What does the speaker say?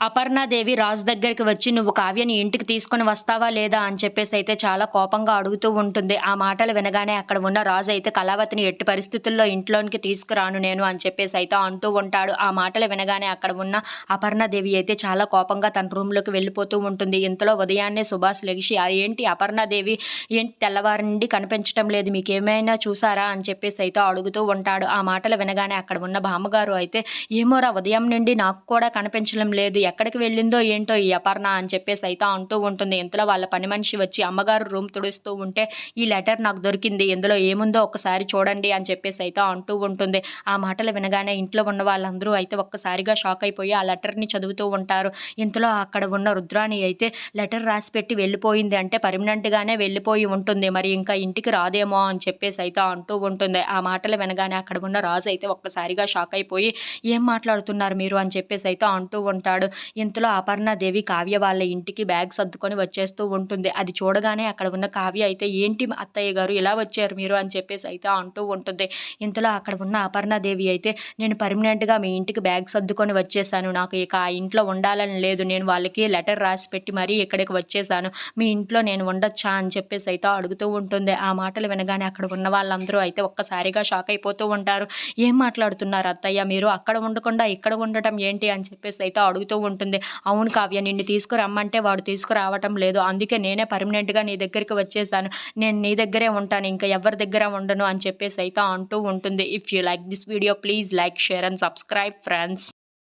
అపర్ణాదేవి రాజు దగ్గరికి వచ్చి నువ్వు కావ్యని ఇంటికి తీసుకొని వస్తావా లేదా? అని చెప్పేసి అయితే చాలా కోపంగా అడుగుతూ ఉంటుంది. ఆ మాటలు వినగానే అక్కడ ఉన్న రాజు అయితే కళావతిని ఎట్టి పరిస్థితుల్లో ఇంట్లోనికి తీసుకురాను నేను? అని చెప్పేసి అయితే అంటూ ఉంటాడు. ఆ మాటలు వినగానే అక్కడ ఉన్న అపర్ణాదేవి అయితే చాలా కోపంగా తన రూమ్లోకి వెళ్ళిపోతూ ఉంటుంది. ఇంతలో ఉదయాన్నే సుభాష్ లెగిసి "ఆ ఏంటి అపర్ణాదేవి? ఏంటి తెల్లవారి నుండి కనిపించటం లేదు? మీకు ఏమైనా చూసారా? అని చెప్పేసి అయితే అడుగుతూ ఉంటాడు. ఆ మాటలు వినగానే అక్కడ ఉన్న బామ్మగారు అయితే ఏమోరా ఉదయం నుండి నాకు కూడా కనిపించడం లేదు. ఎక్కడికి వెళ్ళిందో ఏంటో ఈ అపర్ణ అని చెప్పేసి అయితే అంటూ ఉంటుంది. ఇంతలో వాళ్ళ పని మనిషి వచ్చి అమ్మగారు రూమ్ తుడుస్తూ ఉంటే ఈ లెటర్ నాకు దొరికింది. ఇందులో ఏముందో ఒకసారి చూడండి అని చెప్పేసి అయితే అంటూ ఉంటుంది. ఆ మాటలు వినగానే ఇంట్లో ఉన్న వాళ్ళందరూ అయితే ఒక్కసారిగా షాక్ అయిపోయి ఆ లెటర్ని చదువుతూ ఉంటారు. ఇంతలో అక్కడ ఉన్న రుద్రాణి అయితే లెటర్ రాసి పెట్టి వెళ్ళిపోయింది అంటే పర్మనెంట్గానే వెళ్ళిపోయి ఉంటుంది. మరి ఇంకా ఇంటికి రాదేమో అని చెప్పేసి అయితే అంటూ ఉంటుంది. ఆ మాటలు వినగానే అక్కడ ఉన్న రాజు అయితే ఒక్కసారిగా షాక్ అయిపోయి ఏం మాట్లాడుతున్నారు మీరు? అని చెప్పేసి అయితే అంటూ ఉంటాడు. ఇంతలో అపర్ణాదేవి కావ్య వాళ్ళ ఇంటికి బ్యాగ్ సర్దుకొని వచ్చేస్తూ ఉంటుంది. అది చూడగానే అక్కడ ఉన్న కావ్య అయితే ఏంటి అత్తయ్య గారు ఇలా వచ్చారు మీరు? అని చెప్పేసి అయితే అంటూ ఉంటుంది. ఇంతలో అక్కడ ఉన్న అపర్ణాదేవి అయితే నేను పర్మనెంట్గా మీ ఇంటికి బ్యాగ్ సర్దుకొని వచ్చేసాను. నాకు ఇక ఆ ఇంట్లో ఉండాలని లేదు. నేను వాళ్ళకి లెటర్ రాసి పెట్టి మరీ ఇక్కడికి వచ్చేసాను. మీ ఇంట్లో నేను ఉండొచ్చా? అని చెప్పేసి అయితే అడుగుతూ ఉంటుంది. ఆ మాటలు వినగానే అక్కడ ఉన్న వాళ్ళందరూ అయితే ఒక్కసారిగా షాక్ అయిపోతూ ఉంటారు. ఏం మాట్లాడుతున్నారు అత్తయ్య? మీరు అక్కడ ఉండకుండా ఇక్కడ ఉండటం ఏంటి? అని చెప్పేసి అయితే అడుగుతూ ఉంటుంది అవును కావ్య నిన్ను తీసుకురమ్మంటే వాడు తీసుకురావటం లేదు. అందుకే నేనే పర్మనెంట్గా నీ దగ్గరికి వచ్చేసాను. నేను నీ దగ్గరే ఉంటాను. ఇంకా ఎవరి దగ్గర ఉండను అని చెప్పేసి అయితే అంటూ ఉంటుంది. If you like this video please like share and subscribe friends